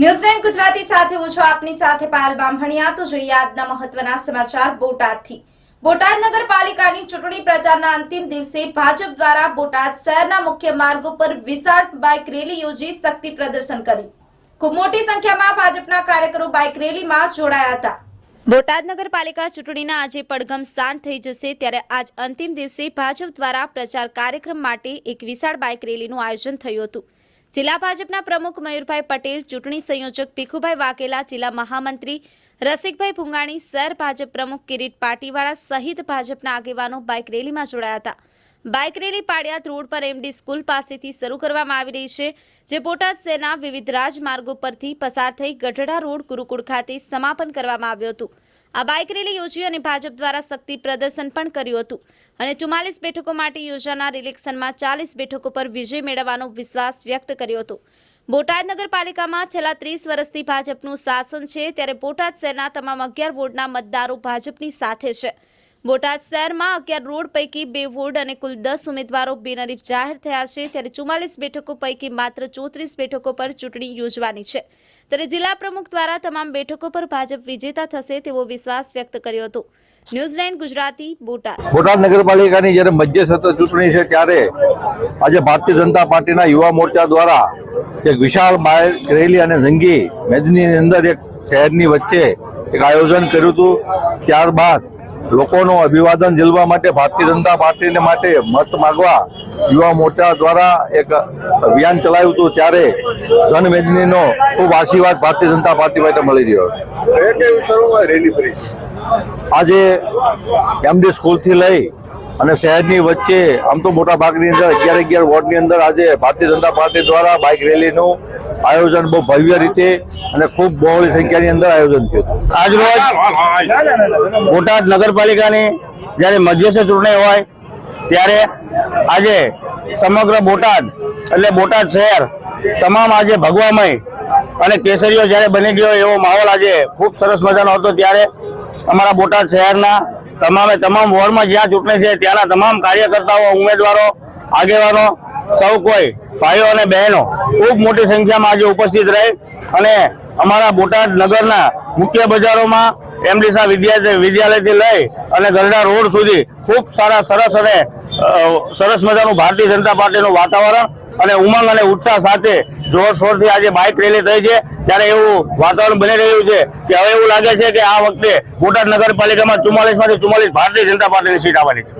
ન્યૂઝલેન્ડ ગુજરાતી સાથે હું છું આપની સાથે પાયલ બામભણિયા. તો જોઈએ આજના મહત્વના સમાચાર બોટાદથી. બોટાદ નગરપાલિકાની ચૂંટણી પ્રચારના અંતિમ દિવસે ભાજપ દ્વારા બોટાદ શહેરના મુખ્ય માર્ગો પર વિશાળ બાઇક રેલી યોજી શક્તિ પ્રદર્શન કર્યું. ખૂબ મોટી સંખ્યામાં ભાજપના કાર્યકરો બાઇક રેલીમાં જોડાયા હતા. બોટાદ નગરપાલિકા ચૂંટણીના આજે પડઘમ શાંત થઈ જશે ત્યારે આજ અંતિમ દિવસે ભાજપ દ્વારા પ્રચાર કાર્યક્રમ માટે એક વિશાળ બાઇક રેલીનું આયોજન થયું હતું. જિલ્લા ભાજપના પ્રમુખ મયુરભાઈ પટેલ, ચૂંટણી સંયોજક ભીખુભાઈ વાઘેલા, જિલ્લા મહામંત્રી રસિકભાઈ ભુંગાણી, સર ભાજપ પ્રમુખ કિરીટ પાટીવાળા સહિત ભાજપના આગેવાનો બાઇક રેલીમાં જોડાયા હતા. બાઇક રેલી પાડિયાદ રોડ પર એમડી સ્કૂલ પાસેથી શરૂ કરવામાં આવી રહી છે, જે બોટાદ શહેરના વિવિધ રાજમાર્ગો પરથી પસાર થઈ ગઢડા રોડ, ગુરુકુળ ખાતે સમાપન કરવામાં આવ્યું હતું. આ બાઇક રેલી યોજી અને ભાજપ દ્વારા શક્તિ પ્રદર્શન પણ કર્યું હતું. અને ચુમ્માલીસ બેઠકો માટે યોજાનાર ઇલેક્શનમાં ચાલીસ બેઠકો પર વિજય મેળવવાનો વિશ્વાસ વ્યક્ત કર્યો હતો. બોટાદ નગરપાલિકામાં છેલ્લા ત્રીસ વર્ષથી ભાજપનું શાસન છે, ત્યારે બોટાદ શહેરના તમામ અગિયાર વોર્ડના મતદારો ભાજપની સાથે છે. બોટાદ શહેરમાં અગિયાર રોડ પૈકી બે વોર્ડ અને કુલ દસ ઉમેદવારો બિનહરીફ જાહેર થયા છે. ત્યારે ચુમ્માલીસ બેઠકો પૈકી માત્ર ચોત્રીસ બેઠકો પર ચૂંટણી યોજવાની છે. ત્યારે જિલ્લા પ્રમુખ દ્વારા તમામ બેઠકો પર ભાજપ વિજેતા થશે તેવો વિશ્વાસ વ્યક્ત કર્યો હતો. ન્યૂઝલેન્ડ ગુજરાતી, બોટાદ. બોટાદ નગરપાલિકાની જ્યારે મધ્ય સત્ર ચૂંટણી છે ત્યારે આજે ભારતીય જનતા પાર્ટીના યુવા મોરચા દ્વારા એક વિશાળ બાયર રેલી અને જંગી મેદની અંદર એક શહેરની વચ્ચે એક આયોજન કર્યું હતું. ત્યારબાદ લોકોનું અભિવાદન ઝીલવા માટે ભારતીય જનતા પાર્ટીને માટે મત માગવા યુવા મોરચા દ્વારા એક અભિયાન ચલાવ્યું હતું ત્યારે જનમેદનીનો ખૂબ આશીર્વાદ ભારતીય જનતા પાર્ટી માટે મળી રહ્યો રેલી આજે એમડી સ્કૂલથી લઈ અને શહેરની વચ્ચે આમ તો મોટા ભાગની અંદર અગિયાર અગિયાર વોર્ડની અંદર આજે ભારતીય જનતા પાર્ટી દ્વારા બાઇક રેલીનું આયોજન બહુ ભવ્ય રીતે અને ખૂબ બહોળી સંખ્યાની અંદર આયોજન થયું આજ રોજ બોટાદ નગરપાલિકાની જ્યારે મધ્યસ્થ ચૂંટણી હોય ત્યારે આજે સમગ્ર બોટાદ એટલે બોટાદ શહેર તમામ આજે ભગવામય અને કેસરીઓ જ્યારે બની ગયો એવો માહોલ આજે ખૂબ સરસ મજાનો હતો. ત્યારે અમારા બોટાદ શહેરના તમામે તમામ વોર્ડમાં જ્યાં ચૂંટણી છે, ત્યાંના તમામ કાર્યકર્તાઓ, ઉમેદવારો, આગેવાનો, સૌ કોઈ, ભાઈઓ અને બહેનો, ખૂબ મોટી સંખ્યામાં આજે ઉપસ્થિત રહી અને અમારા બોટાદ નગરના મુખ્ય બજારોમાં એમડી શાહ વિદ્યાલય વિદ્યાલયથી લઈ અને ગરડા રોડ સુધી ખૂબ સારા, સરસ અને સરસ મજાનું ભારતીય જનતા પાર્ટીનું વાતાવરણ અને ઉમંગ અને ઉત્સાહ સાથે જોરશોરથી આજે બાઇક રેલી થઈ છે. ત્યારે એવું વાતાવરણ બની રહ્યું છે કે હવે એવું લાગે છે કે આ વખતે બોટાદ નગરપાલિકામાં ચુમ્માલીસમાંથી ચુમ્માલીસ ભારતીય જનતા પાર્ટીની સીટ આવવાની છે.